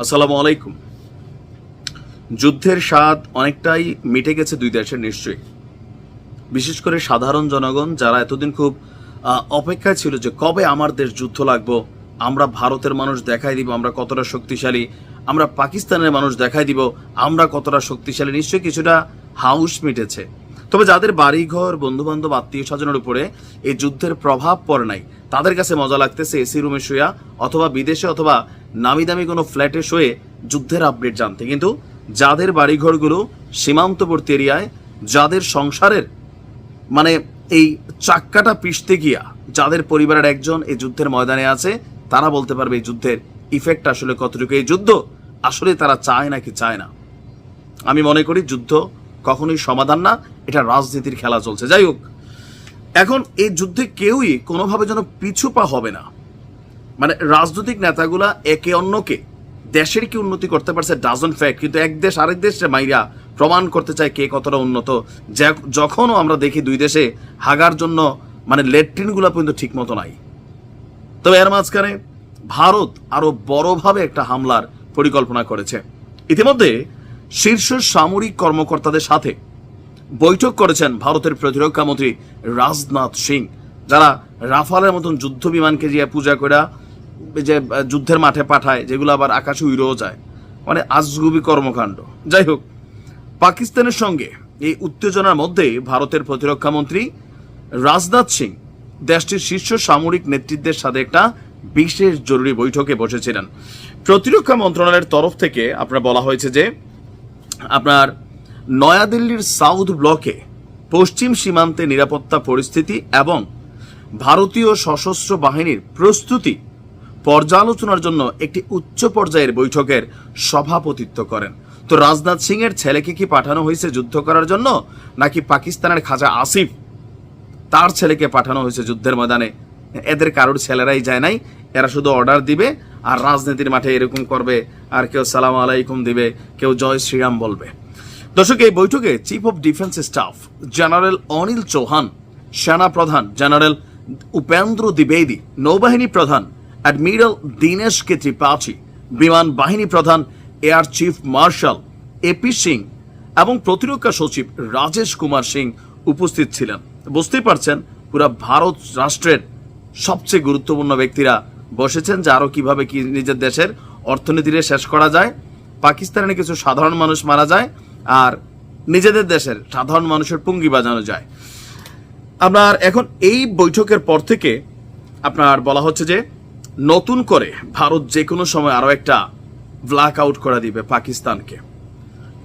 আসসালামু আলাইকুম। যুদ্ধের স্বাদ অনেকটাই মিটে গেছে দুই দেশের নিশ্চয়ই। বিশেষ করে সাধারণ জনগণ যারা এতদিন খুব অপেক্ষায় ছিল যে কবে আমার দেশ যুদ্ধ লাগবো, আমরা ভারতের মানুষ দেখাই দিব, আমরা কতটা শক্তিশালী, আমরা পাকিস্তানের মানুষ দেখাই দিব, আমরা কতটা শক্তিশালী, নিশ্চয়ই কিছুটা হাউস মিটেছে। তবে যাদের বাড়িঘর বন্ধু বান্ধব আত্মীয় স্বজনের উপরে এই যুদ্ধের প্রভাব পড়ে নাই, তাদের কাছে মজা লাগতেছে এসি রুমে শুয়া, অথবা বিদেশে অথবা নামি দামি কোনো ফ্ল্যাটে শোয়ে যুদ্ধের আপডেট জানতে। কিন্তু যাদের বাড়িঘরগুলো সীমান্তবর্তী এরিয়ায়, যাদের সংসারের মানে এই চাক্কাটা পিষতে গিয়া যাদের পরিবারের একজন এই যুদ্ধের ময়দানে আছে, তারা বলতে পারবে এই যুদ্ধের ইফেক্ট আসলে কতটুকু। এই যুদ্ধ আসলে তারা চায় নাকি চায় না? আমি মনে করি যুদ্ধ কখনোই সমাধান না, এটা রাজনীতির খেলা চলছে। যাই হোক, এখন এই যুদ্ধে কেউই কোনোভাবে যেন পিছু পা হবে না। মানে রাজনৈতিক নেতাগুলা একে অন্যকে দেশের কি উন্নতি করতে পারছে ডাজন ফ্যাক্ট কিন্তু এক দেশ আরেক দেশে মাইরা প্রমাণ করতে চায় কে কতটা উন্নত। যখনও আমরা দেখি দুই দেশে হাগার জন্য মানে লেট্রিনগুলো পর্যন্ত ঠিক মতো নাই। তবে এর মাঝখানে ভারত আরও বড়ভাবে একটা হামলার পরিকল্পনা করেছে। ইতিমধ্যে শীর্ষ সামরিক কর্মকর্তাদের সাথে বৈঠক করেছেন ভারতের প্রতিরক্ষা মন্ত্রী রাজনাথ সিং, যারা রাফালের মতন যুদ্ধ বিমানকে যে পূজা করে যে যুদ্ধের মাঠে পাঠায়, যেগুলো আবার আকাশে উড়েও যায়। মানে আজগুবি কর্মকাণ্ড। যাই হোক, পাকিস্তানের সঙ্গে এই উত্তেজনার মধ্যে ভারতের প্রতিরক্ষা মন্ত্রী রাজনাথ সিং দেশটির শীর্ষ সামরিক নেতৃত্বের সাথে একটা বিশেষ জরুরি বৈঠকে বসেছিলেন। প্রতিরক্ষা মন্ত্রণালয়ের তরফ থেকে আপনার বলা হয়েছে যে, আপনার নয়াদিল্লির সাউথ ব্লকে পশ্চিম সীমান্তে নিরাপত্তা পরিস্থিতি এবং ভারতীয় সশস্ত্র বাহিনীর প্রস্তুতি পর্যালোচনার জন্য একটি উচ্চ পর্যায়ের বৈঠকের সভাপতিত্ব করেন। তো রাজনাথ সিং এর ছেলেকে কি পাঠানো হয়েছে যুদ্ধ করার জন্য, নাকি পাকিস্তানের খাজা আসিফ তার ছেলেকে পাঠানো হয়েছে যুদ্ধের ময়দানে? এদের কারোর ছেলেরাই যায় নাই, এরা শুধু অর্ডার দিবে আর রাজনীতির মাঠে এরকম করবে আর কেউ সালাম আলাইকুম দিবে, কেউ জয় শ্রীরাম বলবে। দর্শক, এই বৈঠকে chief of defence staff general Anil Chauhan সেনা প্রধান জেনারেল উপেন্দ্র দ্বিবেদী, নৌবাহিনী প্রধান অ্যাডমিরাল দীনেশ কে ত্রিপাঠী বিমান বাহিনী প্রধান এয়ার চিফ মার্শাল এপি সিং এবং প্রতিরক্ষা সচিব রাজেশ কুমার সিং উপস্থিত ছিলেন। বুঝতেই পারছেন, পুরো ভারত রাষ্ট্রের সবচেয়ে গুরুত্বপূর্ণ ব্যক্তিরা বসেছেন যে আরও কীভাবে কি নিজের দেশের অর্থনীতিরে শেষ করা যায়, পাকিস্তানের কিছু সাধারণ মানুষ মারা যায় আর নিজেদের দেশের সাধারণ মানুষের পুঙ্গি বাজানো যায়। আপনার এখন এই বৈঠকের পর থেকে আপনার বলা হচ্ছে যে নতুন করে ভারত যে কোনো সময় আরও একটা ব্ল্যাক আউট করে দিবে পাকিস্তানকে।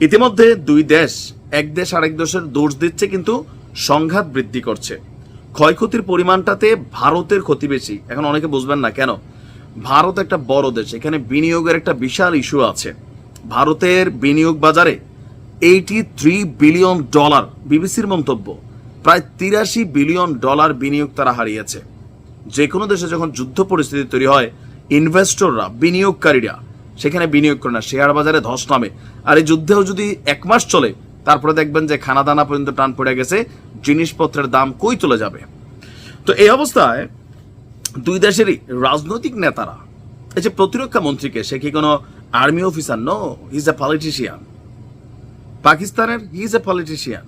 ইতিমধ্যে দুই দেশ, এক দেশ আরেক দেশের দোষ দিচ্ছে, কিন্তু সংঘাত বৃদ্ধি করছে। ক্ষয়ক্ষতির পরিমাণটাতে ভারতের ক্ষতি বেশি। এখন অনেকে বুঝবেন না কেন? ভারত একটা বড় দেশ, এখানে বিনিয়োগের একটা বিশাল ইস্যু আছে। ভারতের বিনিয়োগ বাজারে এইটি থ্রি বিলিয়ন ডলার বিবিসির মন্তব্য। প্রায় তিরাশি বিলিয়ন ডলার বিনিয়োগ তারা হারিয়েছে। যে কোনো দেশে যখন যুদ্ধ পরিস্থিতি তৈরি হয় ইনভেস্টররা বিনিয়োগকারীরা, সেখানে বিনিয়োগ করে না শেয়ার বাজারে ধস নামে। আর এই যুদ্ধেও যদি এক মাস চলে, তারপরে দেখবেন যে খানা দানা পর্যন্ত টান পড়ে গেছে, জিনিসপত্রের দাম কই চলে যাবে? তো এই অবস্থায় দুই দেশেরই রাজনৈতিক নেতারা, এই যে প্রতিরক্ষা মন্ত্রীকে, সে কি কোনো army officer no is a politician পাকিস্তানের হি ইজ এ পলিটিশিয়ান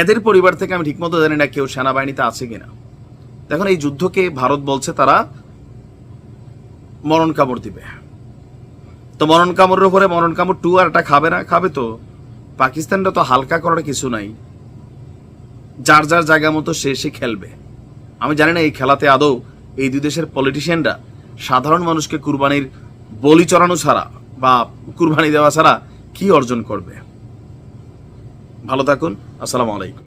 এদের পরিবার থেকে আমি ঠিকমতো জানি না কেউ সেনাবাহিনীতে আছে কিনা। দেখুন এই যুদ্ধকে ভারত বলছে তারা মরণ কামড় দিবে। তো মরণ কামড়ের উপরে মরণ কামড় টু আর একটা খাবে না, খাবে তো। পাকিস্তানটা তো হালকা করার কিছু নাই। যার যার জায়গা মতো সে সে খেলবে। আমি জানি না এই খেলাতে আদৌ এই দুই দেশের পলিটিশিয়ানরা সাধারণ মানুষকে কুরবানির বলি চড়ানো ছাড়া বা কুরবানি দেওয়া ছাড়া কি অর্জন করবে। ভালো থাকুন, আসসালামু আলাইকুম।